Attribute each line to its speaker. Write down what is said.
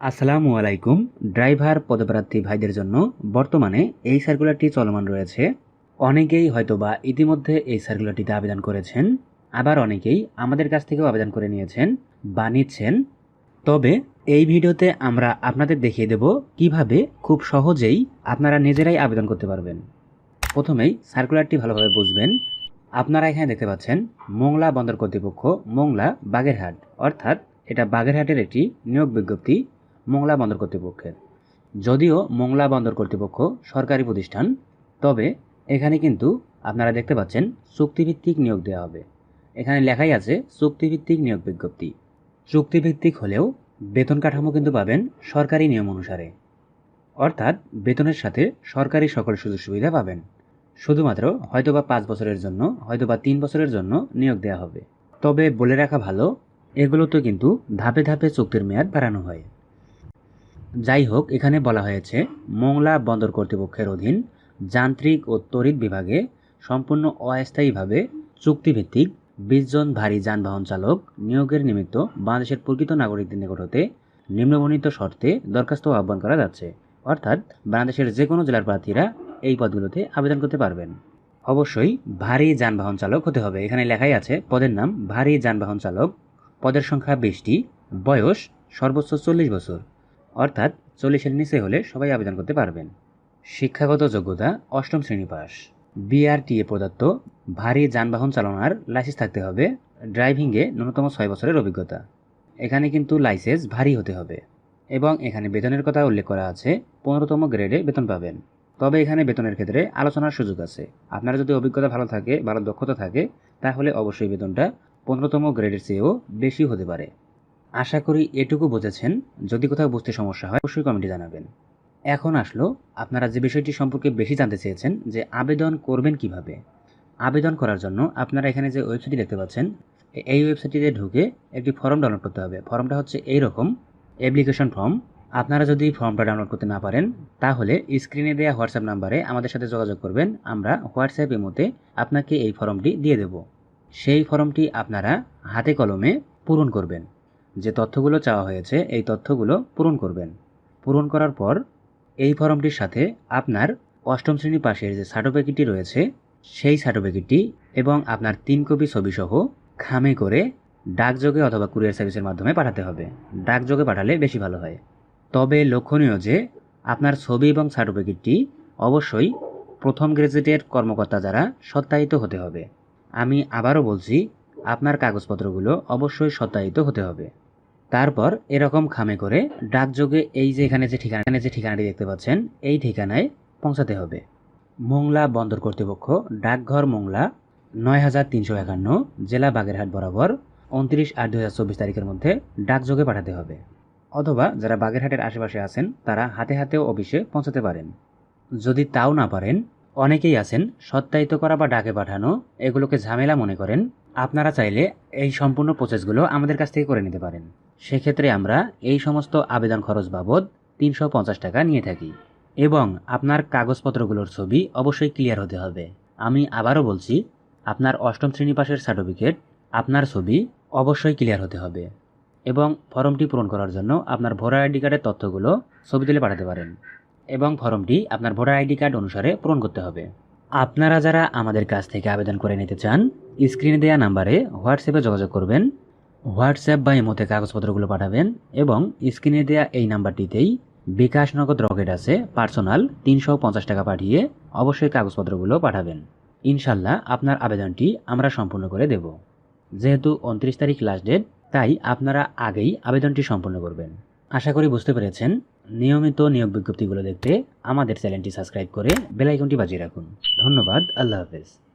Speaker 1: আসসালামু আলাইকুম। ড্রাইভার পদপ্রার্থী ভাইদের জন্য বর্তমানে এই সার্কুলারটি চলমান রয়েছে। অনেকেই হয়তোবা ইতিমধ্যে এই সার্কুলারটিতে আবেদন করেছেন, আবার অনেকেই আমাদের কাছ থেকেও আবেদন করে নিয়েছেন বা নিচ্ছেন। তবে এই ভিডিওতে আমরা আপনাদের দেখিয়ে দেব কীভাবে খুব সহজেই আপনারা নিজেরাই আবেদন করতে পারবেন। প্রথমেই সার্কুলারটি ভালোভাবে বুঝবেন। আপনারা এখানে দেখতে পাচ্ছেন, মোংলা বন্দর কর্তৃপক্ষ, মোংলা বাগেরহাট। অর্থাৎ এটা বাগেরহাটের একটি নিয়োগ বিজ্ঞপ্তি। মোংলা বন্দর কর্তৃপক্ষের। যদিও মোংলা বন্দর কর্তৃপক্ষ সরকারি প্রতিষ্ঠান, তবে এখানে কিন্তু আপনারা দেখতে পাচ্ছেন চুক্তিভিত্তিক নিয়োগ দেওয়া হবে। এখানে লেখাই আছে চুক্তিভিত্তিক নিয়োগ বিজ্ঞপ্তি। চুক্তিভিত্তিক হলেও বেতন কাঠামো কিন্তু পাবেন সরকারি নিয়ম অনুসারে। অর্থাৎ বেতনের সাথে সরকারি সকল সুযোগ সুবিধা পাবেন। শুধুমাত্র হয়তোবা পাঁচ বছরের জন্য, হয়তোবা তিন বছরের জন্য নিয়োগ দেওয়া হবে। তবে বলে রাখা ভালো, এগুলোতে কিন্তু ধাপে ধাপে চুক্তির মেয়াদ বাড়ানো হয়। যাই হোক এখানে বলা হয়েছে, মোংলা বন্দর কর্তৃপক্ষের অধীন যান্ত্রিক ও তড়িৎ বিভাগে সম্পূর্ণ অস্থায়ীভাবে চুক্তিভিত্তিক বিশ জন ভারী যানবাহন চালক নিয়োগের নিমিত্ত বাংলাদেশের প্রকৃত নাগরিকদের নিকট হতে নিম্নবর্ণিত শর্তে দরখাস্ত আহ্বান করা যাচ্ছে। অর্থাৎ, বাংলাদেশের যে কোনো জেলার প্রার্থীরা এই পদগুলোতে আবেদন করতে পারবেন। অবশ্যই, ভারী যানবাহন চালক হতে হবে। এখানে লেখাই আছে, পদের নাম ভারী যানবাহন চালক, পদের সংখ্যা বিশটি, বয়স সর্বোচ্চ চল্লিশ বছর। অর্থাৎ চল্লিশের নিচে হলে সবাই আবেদন করতে পারবেন। শিক্ষাগত যোগ্যতা অষ্টম শ্রেণি পাস। বিআরটিএ প্রদত্ত ভারী যানবাহন চালানোর লাইসেন্স থাকতে হবে। ড্রাইভিংয়ে ন্যূনতম ছয় বছরের অভিজ্ঞতা। এখানে কিন্তু লাইসেন্স ভারী হতে হবে এবং এখানে বেতনের কথা উল্লেখ করা আছে, পনেরোতম গ্রেডে বেতন পাবেন। তবে এখানে বেতনের ক্ষেত্রে আলোচনার সুযোগ আছে। আপনার যদি অভিজ্ঞতা ভালো থাকে, ভালো দক্ষতা থাকে, তাহলে অবশ্যই বেতনটা পনেরোতম গ্রেডের চেয়েও বেশি হতে পারে। আশা করি এটুকু বুঝেছেন। যদি কোথাও বুঝতে সমস্যা হয়, অবশ্যই কমেন্টে জানাবেন। এখন আসলো, আপনারা যে বিষয়টি সম্পর্কে বেশি জানতে চেয়েছেন, যে আবেদন করবেন কীভাবে? আবেদন করার জন্য আপনারা এখানে যে ওয়েবসাইটটি দেখতে পাচ্ছেন এই ওয়েবসাইটটিতে ঢুকে একটি ফর্ম ডাউনলোড করতে হবে। ফর্মটা হচ্ছে এই রকম অ্যাপ্লিকেশন ফর্ম। আপনারা যদি ফর্মটা ডাউনলোড করতে না পারেন, তাহলে স্ক্রিনে দেওয়া হোয়াটসঅ্যাপ নাম্বারে আমাদের সাথে যোগাযোগ করবেন। আমরা হোয়াটসঅ্যাপ এমোতে আপনাকে এই ফর্মটি দিয়ে দেব। সেই ফর্মটি আপনারা হাতে কলমে পূরণ করবেন। যে তথ্যগুলো চাওয়া হয়েছে, এই তথ্যগুলো পূরণ করবেন। পূরণ করার পর এই ফর্মটির সাথে আপনার অষ্টম শ্রেণি পাশের যে সার্টিফিকেটটি রয়েছে, সেই সার্টিফিকেটটি এবং আপনার তিন কপি ছবিসহ খামে করে ডাকযোগে অথবা কুরিয়ার সার্ভিসের মাধ্যমে পাঠাতে হবে। ডাকযোগে পাঠালে বেশি ভালো হয়। তবে লক্ষণীয় যে আপনার ছবি এবং সার্টিফিকেটটি অবশ্যই প্রথম গ্রেজুয়েটের কর্মকর্তা দ্বারা সত্যায়িত হতে হবে। আমি আবারও বলছি, আপনার কাগজপত্রগুলো অবশ্যই সত্যায়িত হতে হবে। তারপর এরকম খামে করে ডাকযোগে এই যে এখানে যে ঠিকানা যে ঠিকানাটি দেখতে পাচ্ছেন, এই ঠিকানায় পৌঁছাতে হবে। মোংলা বন্দর কর্তৃপক্ষ, ডাকঘর মোংলা, নয় হাজার তিনশো একান্ন, জেলা বাগেরহাট বরাবর উনত্রিশ আট দু হাজার চব্বিশ তারিখের মধ্যে ডাকযোগে পাঠাতে হবে। অথবা যারা বাগেরহাটের আশেপাশে আছেন, তারা হাতে হাতেও অফিসে পৌঁছাতে পারেন। যদি তাও না পারেন অনেকেই আছেন, সত্যায়িত করা বা ডাকে পাঠানো, এগুলোকে ঝামেলা মনে করেন। আপনারা চাইলে এই সম্পূর্ণ প্রসেসগুলো আমাদের কাছ থেকে করে নিতে পারেন। সেক্ষেত্রে আমরা এই সমস্ত আবেদন খরচ বাবদ তিনশো পঞ্চাশ টাকা নিয়ে থাকি এবং আপনার কাগজপত্রগুলোর ছবি অবশ্যই ক্লিয়ার হতে হবে। আমি আবারও বলছি, আপনার অষ্টম শ্রেণি পাশের সার্টিফিকেট আপনার ছবি অবশ্যই ক্লিয়ার হতে হবে এবং ফর্মটি পূরণ করার জন্য আপনার ভোটার আইডি কার্ডের তথ্যগুলো ছবি তুলে পাঠাতে পারেন। এবং ফর্মটি আপনার ভোটার আইডি কার্ড অনুসারে পূরণ করতে হবে। আপনারা যারা আমাদের কাছ থেকে আবেদন করে নিতে চান, স্ক্রিনে দেওয়া নাম্বারে হোয়াটসঅ্যাপে যোগাযোগ করবেন, হোয়াটসঅ্যাপ বা ইমোতে কাগজপত্রগুলো পাঠাবেন এবং স্ক্রিনে দেওয়া এই নাম্বারটিতেই বিকাশ নগদ রকেট আছে, পার্সোনাল, তিনশো পঞ্চাশ টাকা পাঠিয়ে অবশ্যই কাগজপত্রগুলো পাঠাবেন। ইনশাল্লাহ আপনার আবেদনটি আমরা সম্পূর্ণ করে দেব। যেহেতু উনত্রিশ তারিখ লাস্ট ডেট, তাই আপনারা আগেই আবেদনটি সম্পূর্ণ করবেন। আশা করি বুঝতে পেরেছেন। নিয়মিত নিয়োগ বিজ্ঞপ্তিগুলো দেখতে আমাদের চ্যানেলটি সাবস্ক্রাইব করে বেলাইকনটি বাজিয়ে রাখুন। ধন্যবাদ আল্লাহ হাফেজ।